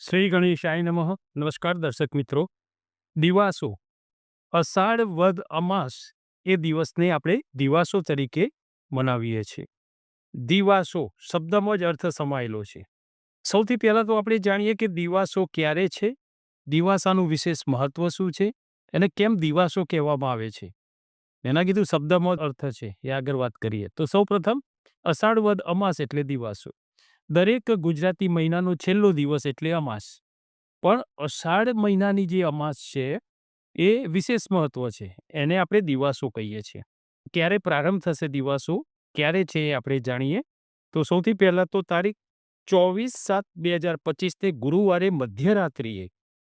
શ્રી ગણેશાય નમઃ. નમસ્કાર દર્શક મિત્રો. દિવાસો. અષાઢ વદ અમાસ એ દિવસને આપણે દિવાસો તરીકે મનાવીએ છીએ. દિવાસો શબ્દમાં જ અર્થ સમાયેલો છે. સૌથી પહેલાં તો આપણે જાણીએ કે દિવાસો ક્યારે છે? દિવાસાનું વિશેષ મહત્વ શું છે? અને કેમ દિવાસો કહેવામાં આવે છે? એના કીધું શબ્દમાં અર્થ છે, એ આગળ વાત કરીએ. તો સૌ પ્રથમ અષાઢ વદ અમાસ એટલે દિવાસો. દરેક ગુજરાતી મહિનાનો છેલ્લો દિવસ એટલે અમાસ. પણ અષાઢ મહિનાની જે અમાસ છે, એ વિશેષ મહત્વ છે. એને આપણે દિવાસો કહીએ છીએ. ક્યારે પ્રારંભ થશે દિવાસો, ક્યારે છે આપણે જાણીએ? તો સૌથી પહેલાં તો તારીખ ચોવીસ સાત બે હજાર પચીસને ગુરુવારે મધ્યરાત્રિએ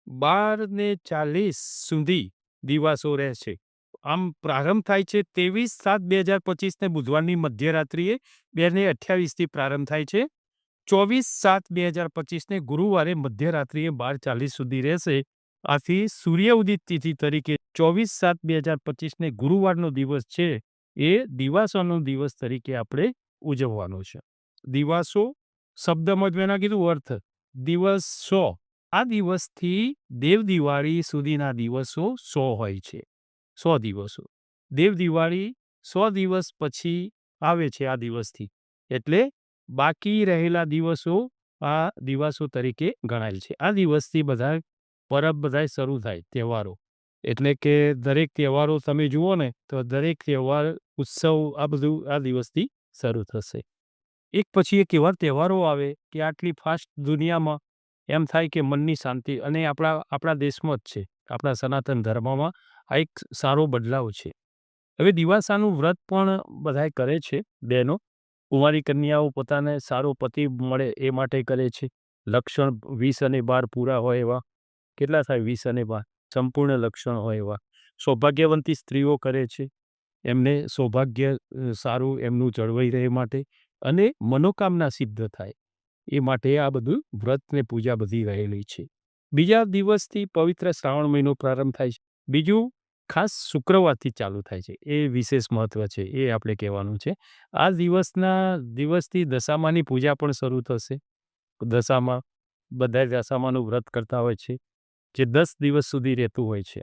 બાર ને ચાલીસ સુધી દિવાસો રહેશે. આમ પ્રારંભ થાય છે ત્રેવીસ સાત બે હજાર પચીસને બુધવારની મધ્યરાત્રિએ બે ને અઠ્યાવીસથી પ્રારંભ થાય છે. ચોવીસ સાત બે હજાર પચીસને ગુરુવારે મધ્યરાત્રિએ બાર ચાલીસ સુધી રહેશે. આથી સૂર્ય ઉદિત તિથિ તરીકે ચોવીસ સાત બે હજાર પચીસને ગુરુવારનો દિવસ છે એ દિવાસોનો દિવસ તરીકે આપણે ઉજવવાનો છે. દિવાસો શબ્દમાં જ મેં કીધું, અર્થ. દિવસ. સો આ દિવસથી દેવ દિવાળી સુધીના દિવસો સો હોય છે. સો દિવસો. દેવ દિવાળી સો દિવસ પછી આવે છે આ દિવસથી. એટલે બાકી રહેલા દિવસો આ દિવસો તરીકે ગણાય છે. આ દિવસથી બધા, પરબ બધા શરૂ થાય તહેવારો. એટલે કે દરેક તહેવારો તમે જુઓ ને, તો દરેક તહેવાર, ઉત્સવ આ બધું આ દિવસથી શરૂ થશે. એક પછી એક એવા તહેવારો આવે કે આટલી ફાસ્ટ દુનિયામાં એમ થાય કે મનની શાંતિ અને આપણા આપણા દેશમાં જ છે. આપણા સનાતન ધર્મમાં આ એક સારો બદલાવ છે. હવે દિવાસાનું વ્રત પણ બધાય કરે છે, બહેનો. કુંવારી કન્યાઓ પોતાને સારો પતિ મળે એ માટે કરે છે. લક્ષણ વીસ અને બાર પૂરા હોય એવા. કેટલા થાય? વીસ અને બાર. સંપૂર્ણ લક્ષણ હોય એવા. સૌભાગ્યવંતી સ્ત્રીઓ કરે છે. એમને સૌભાગ્ય સારું એમનું જળવાઈ રહે માટે અને મનોકામના સિદ્ધ થાય. એ માટે આ બધું વ્રત ને પૂજા બધી રહેલી છે. બીજા દિવસથી પવિત્ર શ્રાવણ મહિનો પ્રારંભ થાય છે. બીજું ખાસ શુક્રવારથી ચાલુ થાય છે. એ વિશેષ મહત્વ છે, એ આપણે કહેવાનું છે. આ દિવસના, દિવસથી દશામાની પૂજા પણ શરૂ થશે. દશામાં બધા દશામાનું વ્રત કરતા હોય છે, જે દસ દિવસ સુધી રહેતું હોય છે.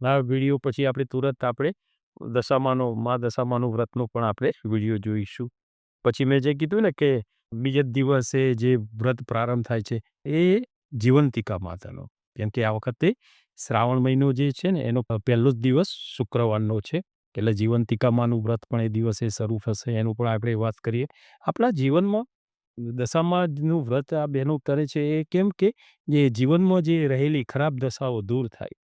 આ વીડિયો પછી આપણે તુરંત આપણે દશામાનો, મા દશામાનું વ્રતનો પણ આપણે વીડિયો જોઈશું. પછી મેં જે કીધું ને કે બીજા દિવસે જે વ્રત પ્રારંભ થાય છે, એ જીવંતિકા માતાનો. કેમ કે આ વખતે શ્રાવણ મહિનો જે છે ને, એનો પહેલો જ દિવસ શુક્રવારનો છે. એટલે જીવંતિકામાનું વ્રત પણ એ દિવસે શરૂ થશે. એનું પણ આપણે વાત કરીએ. આપણા જીવનમાં દશામાંનું વ્રત આ બહેનો કરે છે એ કેમ કે જે જીવનમાં જે રહેલી ખરાબ દશાઓ દૂર થાય.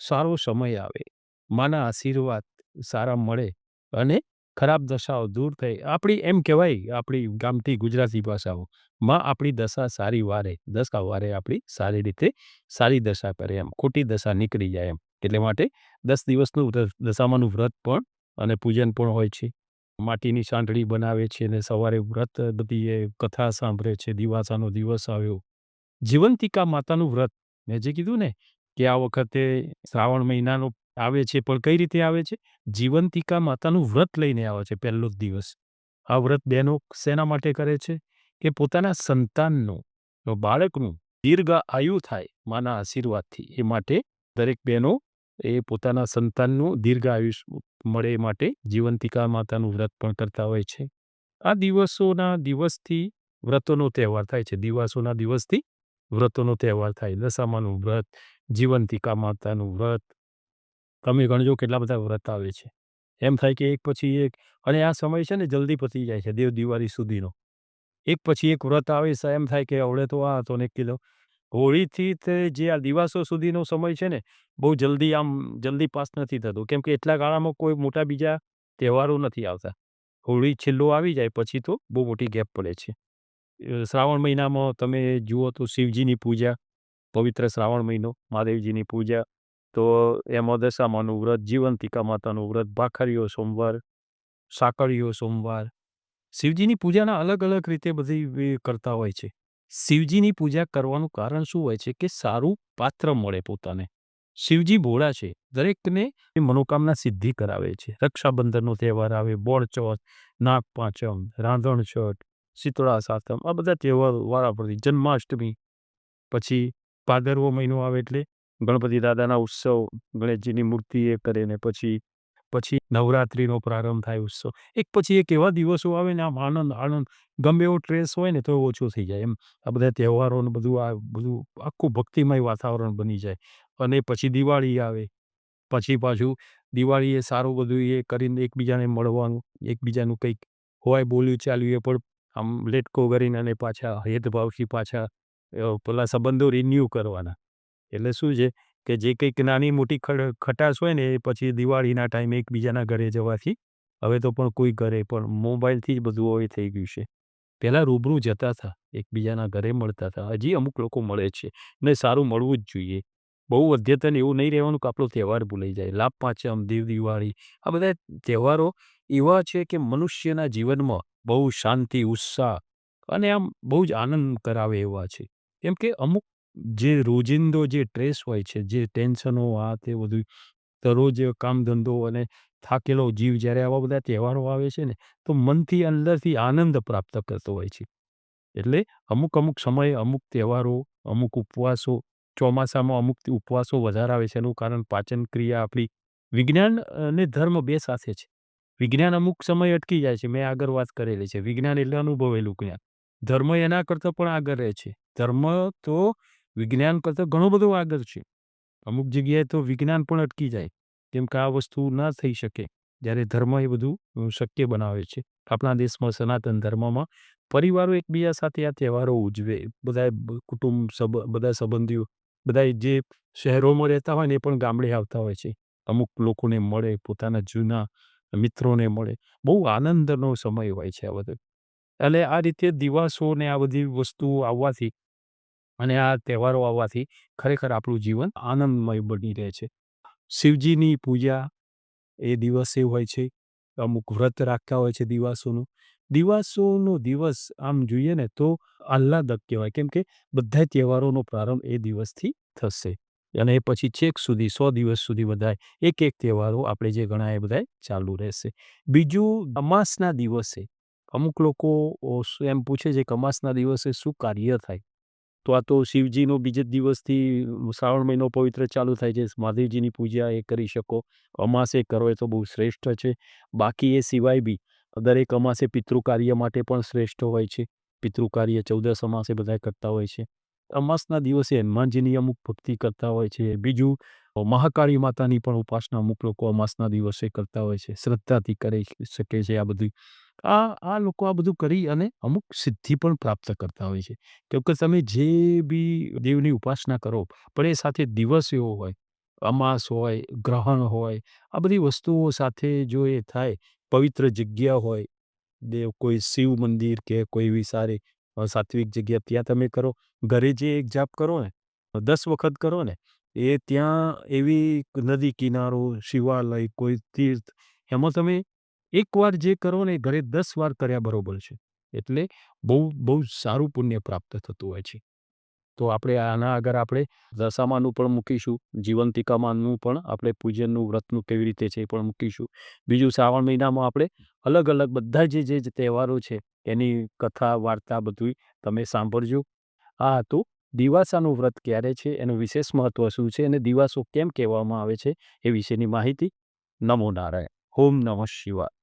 સારો સમય આવે. માના આશીર્વાદ સારા મળે અને ખરાબ દશાઓ દૂર થઈ. આપણી એમ કહેવાય, આપણી ગામથી ગુજરાતી ભાષાઓ, માં આપણી દશા સારી વારે, દશા વારે આપણી સારી રીતે સારી દશા કરે એમ, ખોટી દશા નીકળી જાય એમ. એટલે માટે દસ દિવસનું દશામાનું વ્રત પણ અને પૂજન પણ હોય છે. માટીની સાંઠળી બનાવે છે અને સવારે વ્રત બધી એ કથા સાંભળે છે, દિવાસાનો દિવસ આવ્યો. જીવંતિકા માતાનું વ્રત. મેં જે કીધું ને કે આ વખતે શ્રાવણ મહિનાનો આવે છે, પણ કઈ રીતે આવે છે? જીવંતિકા માતાનું વ્રત લઈને આવે છે, પહેલો જ દિવસ. આ વ્રત બહેનો શેના માટે કરે છે? કે પોતાના સંતાનનું બાળકનું દીર્ઘ આયુ થાય માના આશીર્વાદથી. એ માટે દરેક બહેનો એ પોતાના સંતાનનું દીર્ઘ આયુષ મળે એ માટે જીવંતિકા માતાનું વ્રત પણ કરતા હોય છે. આ દિવસોના દિવસથી વ્રતોનો તહેવાર થાય છે. દિવસોના દિવસથી વ્રતોનો તહેવાર થાય. દશામાનું વ્રત, જીવંતિકા માતાનું વ્રત તમે ગણજો કેટલા બધા વ્રત આવે છે. એમ થાય કે એક પછી એક, અને આ સમય છે ને જલ્દી પતી જાય છે, દેવ દિવાળી સુધીનો. એક પછી એક વ્રત આવે છે, એમ થાય કે આવડે તો આ હતો ને કિલો. હોળીથી તે જે આ દિવાસો સુધીનો સમય છે ને, બહુ જલ્દી આમ જલ્દી પાસ નથી થતો. કેમ કે એટલા ગાળામાં કોઈ મોટા બીજા તહેવારો નથી આવતા. હોળી છેલ્લો આવી જાય, પછી તો બહુ મોટી ગેપ પડે છે. શ્રાવણ મહિનામાં તમે જુઓ તો શિવજીની પૂજા, પવિત્ર શ્રાવણ મહિનો, મહાદેવજીની પૂજા તો એમાં દશામાનું વ્રત જીવંતિકા માતાનું વ્રત, ભાખરીઓ સોમવાર, સાકળીઓ સોમવાર. શિવજીની પૂજાના અલગ અલગ રીતે બધી કરતા હોય છે. શિવજીની પૂજા કરવાનું કારણ શું હોય છે કે સારું પાત્ર મળે પોતાને. શિવજી ભોળા છે, દરેકને મનોકામના સિદ્ધિ કરાવે છે. રક્ષાબંધનનો તહેવાર આવે બોળચોથ નાગ પાંચમ, રાંધણ છઠ, શીતળા સાતમ, આ બધા તહેવારો વારા પરથી જન્માષ્ટમી પછી ભાદરવો મહિનો આવે એટલે ગણપતિ દાદાના ઉત્સવ, ગણેશજીની મૂર્તિ એ કરીને પછી પછી નવરાત્રિનો પ્રારંભ થાય ઉત્સવ. એક પછી એક એવા દિવસો આવે ને આમ આનંદ આનંદ. ગમે એવો ટ્રેસ હોય ને તો ઓછો થઈ જાય. એમ આ બધા તહેવારોને બધું આ, બધું આખું ભક્તિમય વાતાવરણ બની જાય. અને પછી દિવાળી આવે. પછી પાછું દિવાળી એ સારું બધું એ કરીને એકબીજાને મળવાનું. એકબીજાનું કંઈક હોય બોલ્યું ચાલ્યું એ પણ આમ લેટકો કરીને અને પાછા હેદભાવથી પાછા પેલા સંબંધો રિન્યૂ કરવાના. એટલે શું છે કે જે કંઈક નાની મોટી ખટાશ હોય ને એ પછી દિવાળીના ટાઈમે એકબીજાના ઘરે જવાથી હવે તો પણ કોઈ ઘરે, પણ મોબાઈલથી જ બધું હવે થઈ ગયું છે. પહેલાં રૂબરૂ જતા હતા, એકબીજાના ઘરે મળતા હતા. હજી અમુક લોકો મળે છે ને સારું મળવું જ જોઈએ. બહુ અદ્યતન એવું નહીં રહેવાનું કે આપણો તહેવાર ભૂલાઈ જાય. લાભ પાંચમ, દેવ દિવાળી, આ બધા તહેવારો એવા છે કે મનુષ્યના જીવનમાં બહુ શાંતિ, ઉત્સાહ અને આમ બહુ જ આનંદ કરાવે એવા છે. કેમ કે અમુક જે રોજિંદો જે સ્ટ્રેસ હોય છે, જે ટેન્શનો આ તે બધું, દરરોજ કામ ધંધો અને થાકેલો જીવ જ્યારે આવા બધા તહેવારો આવે છે ને, તો મનથી અંદરથી આનંદ પ્રાપ્ત કરતો હોય છે. એટલે અમુક અમુક સમયે અમુક તહેવારો, અમુક ઉપવાસો, ચોમાસામાં અમુક ઉપવાસો વધારે આવે છે એનું કારણ પાચન ક્રિયા આપણી વિજ્ઞાન અને ધર્મ બે સાથે છે. વિજ્ઞાન અમુક સમય અટકી જાય છે, મેં આગળ વાત કરેલી છે. વિજ્ઞાન એટલે અનુભવેલું જ્ઞાન. ધર્મ એના કરતાં પણ આગળ રહે છે. ધર્મ તો વિજ્ઞાન કરતાં ઘણું બધું આગળ છે. અમુક જગ્યાએ તો વિજ્ઞાન પણ અટકી જાય, કેમ કે આ વસ્તુ ના થઈ શકે, જ્યારે ધર્મ એ બધું શક્ય બનાવે છે. આપણા દેશમાં સનાતન ધર્મમાં પરિવારો એકબીજા સાથે આ તહેવારો ઉજવે બધા કુટુંબ સબ, બધા સંબંધીઓ બધા જે શહેરોમાં રહેતા હોય ને એ પણ ગામડે આવતા હોય છે. અમુક લોકોને મળે, પોતાના જૂના મિત્રોને મળે. બહુ આનંદનો સમય હોય છે આ બધો. એટલે આ રીતે દિવાસો ને આ બધી વસ્તુઓ આવવાથી અને આ તહેવારો આવવાથી ખરેખર આપણું જીવન આનંદમય બની રહે છે. શિવજીની પૂજા એ દિવસે હોય છે. અમુક વ્રત રાખતા હોય છે દિવાસોનું. દિવાસોનો દિવસ આમ જોઈએ ને તો આહ્લાદક કહેવાય. કેમ કે બધા તહેવારોનો પ્રારંભ એ દિવસથી થશે. અને એ પછી છેક સુધી, સો દિવસ સુધી બધાય એક એક તહેવારો આપણે જે ગણાય એ બધાય ચાલુ રહેશે. બીજું અમાસના દિવસે અમુક લોકો એમ પૂછે છે કે અમાસના દિવસે શું કાર્ય થાય? તો આ તો શિવજીનો બીજે દિવસથી શ્રાવણ મહિનો પવિત્ર ચાલુ થાય છે. મહાદેવજીની પૂજા એ કરી શકો. અમાસે કરો એ તો બહુ શ્રેષ્ઠ છે. બાકી એ સિવાય બી, દરેક અમાસે પિતૃ કાર્ય માટે પણ શ્રેષ્ઠ હોય છે. પિતૃ કાર્ય ચૌદસ અમાસે બધા કરતા હોય છે. અમાસના દિવસે હનુમાનજીની અમુક ભક્તિ કરતા હોય છે. બીજું મહાકાળી માતાની પણ ઉપાસના અમુક લોકો અમાસના દિવસે કરતા હોય છે. શ્રદ્ધાથી કરી શકે છે આ બધું. આ આ લોકો આ બધું કરી અને અમુક સિદ્ધિ પણ પ્રાપ્ત કરતા હોય છે. કેમ કે તમે જે બી દેવની ઉપાસના કરો, પણ એ સાથે દિવસ એવો હોય, અમાસ હોય, ગ્રહણ હોય, આ બધી વસ્તુઓ સાથે જો એ થાય, પવિત્ર જગ્યા હોય, દેવ કોઈ શિવ મંદિર કે કોઈ એવી સારી સાત્વિક જગ્યા, ત્યાં તમે કરો. ઘરે જે એક જાપ કરો ને, દસ વખત કરો ને એ ત્યાં એવી નદી કિનારો, શિવાલય, કોઈ તીર્થ, એમાં તમે એકવાર જે કરો ને ઘરે દસ વાર કર્યા બરોબર છે. એટલે બહુ બહુ સારું પુણ્ય પ્રાપ્ત થતું હોય છે. તો આપણે આના આગળ આપણે દશામાનું પણ મૂકીશું, જીવંતિકામાનું પણ આપણે પૂજનનું વ્રતનું કેવી રીતે છે એ પણ મૂકીશું. બીજું શ્રાવણ મહિનામાં આપણે અલગ અલગ બધા જે જે તહેવારો છે એની કથા, વાર્તા બધું તમે સાંભળજો. આ હતું દિવાસાનું વ્રત ક્યારે છે? એનું વિશેષ મહત્વ શું છે? અને દિવાસો કેમ કહેવામાં આવે છે? એ વિશેની માહિતી નમો નારાયણ. ઓમ નમઃ શિવાય.